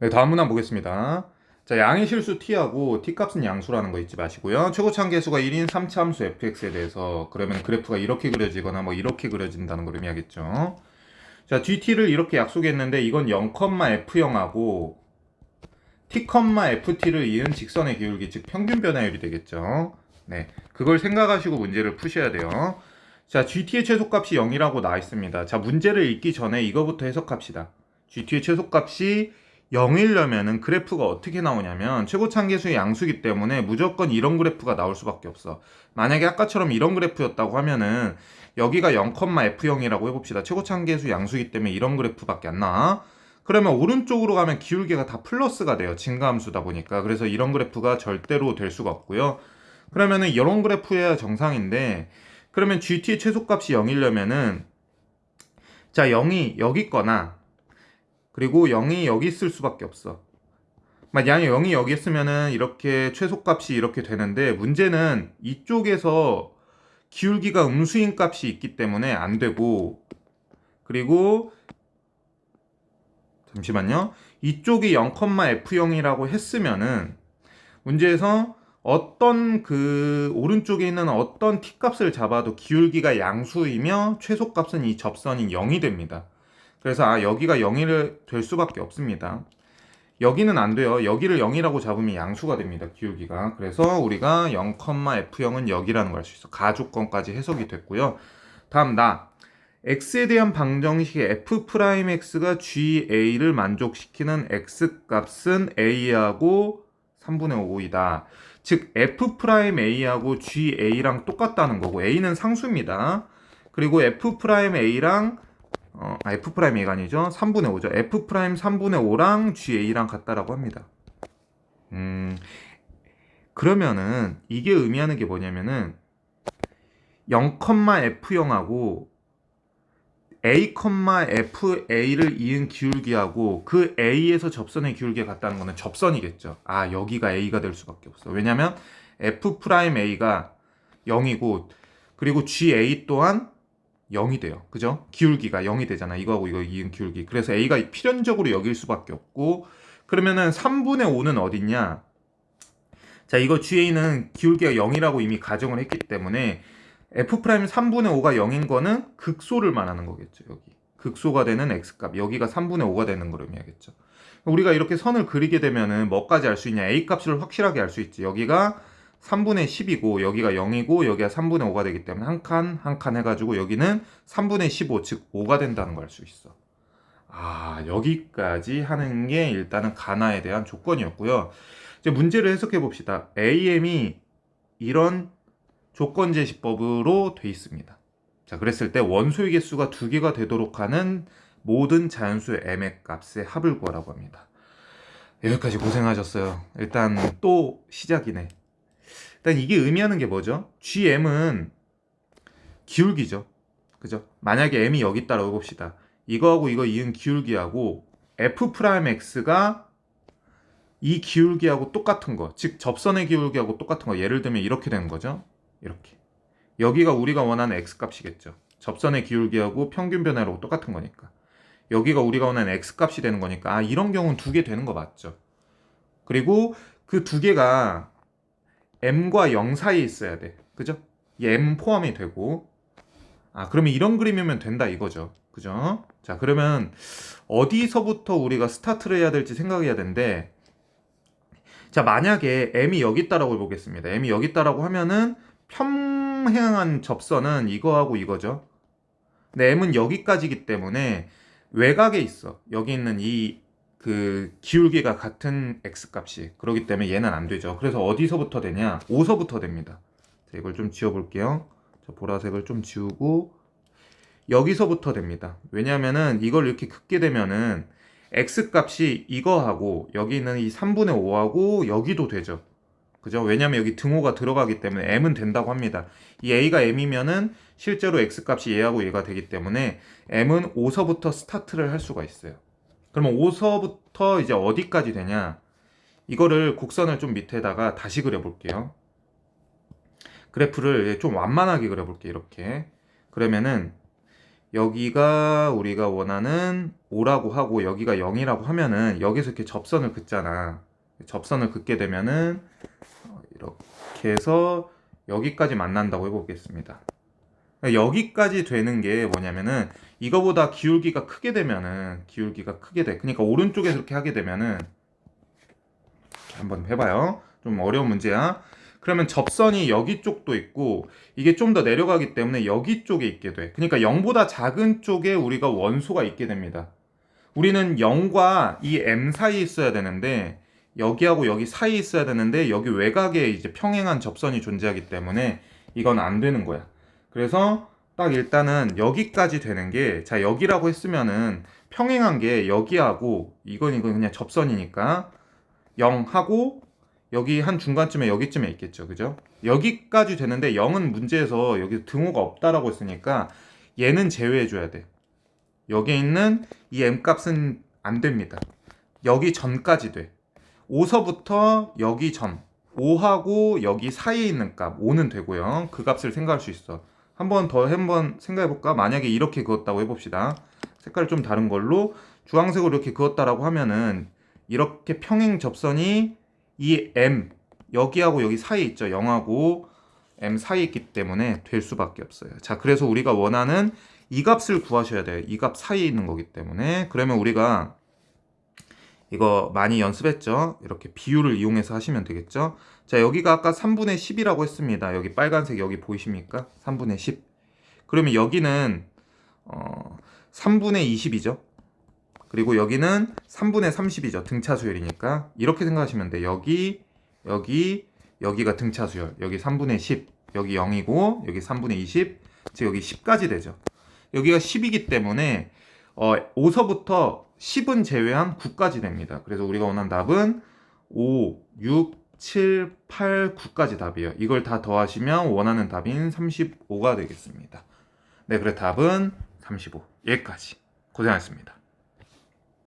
네, 다음 문항 보겠습니다. 자, 양의 실수 t하고 t값은 양수라는 거 잊지 마시고요. 최고차항 계수가 1인 3차 함수 fx에 대해서 그러면 그래프가 이렇게 그려지거나 뭐 이렇게 그려진다는 걸 의미하겠죠. 자, gt를 이렇게 약속했는데 이건 0,f0하고 t, ft를 이은 직선의 기울기 즉 평균 변화율이 되겠죠. 네, 그걸 생각하시고 문제를 푸셔야 돼요. 자, gt의 최소값이 0이라고 나와 있습니다. 자, 문제를 읽기 전에 이거부터 해석합시다. gt의 최소값이 0이려면은 그래프가 어떻게 나오냐면 최고차항계수의 양수기 때문에 무조건 이런 그래프가 나올 수밖에 없어. 만약에 아까처럼 이런 그래프였다고 하면은 여기가 0,f0이라고 해봅시다. 최고차항계수 양수기 때문에 이런 그래프밖에 안 나와. 그러면 오른쪽으로 가면 기울기가 다 플러스가 돼요. 증가함수다 보니까. 그래서 이런 그래프가 절대로 될 수가 없고요. 그러면은 이런 그래프여야 정상인데 그러면 GT의 최소값이 0이려면은 자 0이 여기 있거나 그리고 0이 여기 있을 수밖에 없어. 만약에 0이 여기 있으면은 이렇게 최소값이 이렇게 되는데 문제는 이쪽에서 기울기가 음수인 값이 있기 때문에 안 되고 그리고 잠시만요. 이쪽이 0,f0이라고 했으면은 문제에서 어떤 그 오른쪽에 있는 어떤 t 값을 잡아도 기울기가 양수이며 최소값은 이 접선이 0이 됩니다. 그래서 아 여기가 0이 될 수밖에 없습니다. 여기는 안 돼요. 여기를 0이라고 잡으면 양수가 됩니다. 기울기가. 그래서 우리가 0,f0은 여기라는 걸 알 수 있어. 가조건까지 해석이 됐고요. 다음 나 x에 대한 방정식의 f'x가 ga를 만족시키는 x 값은 a하고 3분의 5이다. 즉 f'a하고 ga랑 똑같다는 거고 a는 상수입니다. 그리고 f'a랑 어, 아, f'a가 아니죠. 3분의 5죠. f' 3분의 5랑 ga랑 같다라고 합니다. 음, 그러면은 이게 의미하는 게 뭐냐면은 0,f0하고 a, fa를 이은 기울기하고 그 a에서 접선의 기울기가 같다는 거는 접선이겠죠. 아, 여기가 a가 될 수밖에 없어. 왜냐면 f'a가 0이고 그리고 ga 또한 0이 돼요. 그죠? 기울기가 0이 되잖아. 이거하고 이거 이은 기울기. 그래서 a가 필연적으로 여길 수밖에 없고 그러면은 3분의 5는 어딨냐? 자, 이거 ga는 기울기가 0이라고 이미 가정을 했기 때문에 f' 3분의 5가 0인 거는 극소를 말하는 거겠죠. 여기. 극소가 되는 x값. 여기가 3분의 5가 되는 걸 의미하겠죠. 우리가 이렇게 선을 그리게 되면은 뭐까지 알 수 있냐? a 값을 확실하게 알 수 있지. 여기가 3분의 10이고 여기가 0이고 여기가 3분의 5가 되기 때문에 한 칸 한 칸 해가지고 여기는 3분의 15 즉 5가 된다는 걸 알 수 있어. 아 여기까지 하는 게 일단은 가나에 대한 조건이었고요. 이제 문제를 해석해 봅시다. AM이 이런 조건 제시법으로 돼 있습니다. 자 그랬을 때 원소의 개수가 두 개가 되도록 하는 모든 자연수 m의 값의 합을 구하라고 합니다. 여기까지 고생하셨어요. 일단 또 시작이네. 일단 이게 의미하는 게 뭐죠? GM은 기울기죠. 그죠? 만약에 M이 여기 있다라고 봅시다. 이거하고 이거 이은 기울기하고 F'X가 이 기울기하고 똑같은 거, 즉 접선의 기울기하고 똑같은 거. 예를 들면 이렇게 되는 거죠. 이렇게. 여기가 우리가 원하는 X 값이겠죠. 접선의 기울기하고 평균 변화로 똑같은 거니까. 여기가 우리가 원하는 X 값이 되는 거니까 아 이런 경우는 두 개 되는 거 맞죠. 그리고 그 두 개가 m과 0 사이에 있어야 돼. 그죠? 이 m 포함이 되고 아 그러면 이런 그림이면 된다 이거죠. 그죠? 자 그러면 어디서부터 우리가 스타트를 해야 될지 생각해야 되는데 자 만약에 m이 여기 있다라고 보겠습니다. m이 여기 있다라고 하면은 평행한 접선은 이거하고 이거죠. 근데 m은 여기까지기 때문에 외곽에 있어. 여기 있는 이 그 기울기가 같은 x 값이 그렇기 때문에 얘는 안 되죠. 그래서 어디서부터 되냐? 5서부터 됩니다. 자, 이걸 좀 지워 볼게요. 자, 보라색을 좀 지우고 여기서부터 됩니다. 왜냐면은 이걸 이렇게 긋게 되면은 x 값이 이거하고 여기 있는 이 3분의 5하고 여기도 되죠. 그죠? 왜냐면 여기 등호가 들어가기 때문에 m은 된다고 합니다. 이 a가 m이면은 실제로 x 값이 얘하고 얘가 되기 때문에 m은 5서부터 스타트를 할 수가 있어요. 그러면 5서부터 이제 어디까지 되냐? 이거를 곡선을 좀 밑에다가 다시 그려볼게요. 그래프를 좀 완만하게 그려볼게요. 이렇게. 그러면은 여기가 우리가 원하는 5라고 하고 여기가 0이라고 하면은 여기서 이렇게 접선을 긋잖아. 접선을 긋게 되면은 어, 이렇게 해서 여기까지 만난다고 해보겠습니다. 여기까지 되는 게 뭐냐면은 이거보다 기울기가 크게 되면은 기울기가 크게 돼. 그러니까 오른쪽에서 이렇게 하게 되면은 한번 해봐요. 좀 어려운 문제야. 그러면 접선이 여기 쪽도 있고 이게 좀 더 내려가기 때문에 여기 쪽에 있게 돼. 그러니까 0보다 작은 쪽에 우리가 원소가 있게 됩니다. 우리는 0과 이 m 사이에 있어야 되는데 여기하고 여기 사이에 있어야 되는데 여기 외곽에 이제 평행한 접선이 존재하기 때문에 이건 안 되는 거야. 그래서 딱 일단은 여기까지 되는 게 자 여기라고 했으면은 평행한 게 여기하고 이건 이건 그냥 접선이니까 0하고 여기 한 중간쯤에 여기쯤에 있겠죠. 그죠? 여기까지 되는데 0은 문제에서 여기 등호가 없다라고 했으니까 얘는 제외해 줘야 돼. 여기에 있는 이 m 값은 안 됩니다. 여기 전까지 돼. 5서부터 여기 전 5하고 여기 사이에 있는 값 5는 되고요. 그 값을 생각할 수 있어. 한 번 더 한 번 생각해 볼까? 만약에 이렇게 그었다고 해봅시다. 색깔 좀 다른 걸로 주황색으로 이렇게 그었다라고 하면은 이렇게 평행 접선이 이 m 여기하고 여기 사이에 있죠. 0하고 m 사이에 있기 때문에 될 수밖에 없어요. 자, 그래서 우리가 원하는 이 값을 구하셔야 돼요. 이 값 사이에 있는 거기 때문에 그러면 우리가 이거 많이 연습했죠? 이렇게 비율을 이용해서 하시면 되겠죠? 자, 여기가 아까 3분의 10이라고 했습니다. 여기 빨간색 여기 보이십니까? 3분의 10. 그러면 여기는 어, 3분의 20이죠? 그리고 여기는 3분의 30이죠. 등차 수열이니까. 이렇게 생각하시면 돼. 여기, 여기, 여기가 등차 수열. 여기 3분의 10. 여기 0이고, 여기 3분의 20. 즉, 여기 10까지 되죠. 여기가 10이기 때문에, 어, 5서부터 10은 제외한 9까지 됩니다. 그래서 우리가 원하는 답은 5, 6, 7, 8, 9까지 답이에요. 이걸 다 더하시면 원하는 답인 35가 되겠습니다. 네, 그래 답은 35. 여기까지. 고생하셨습니다.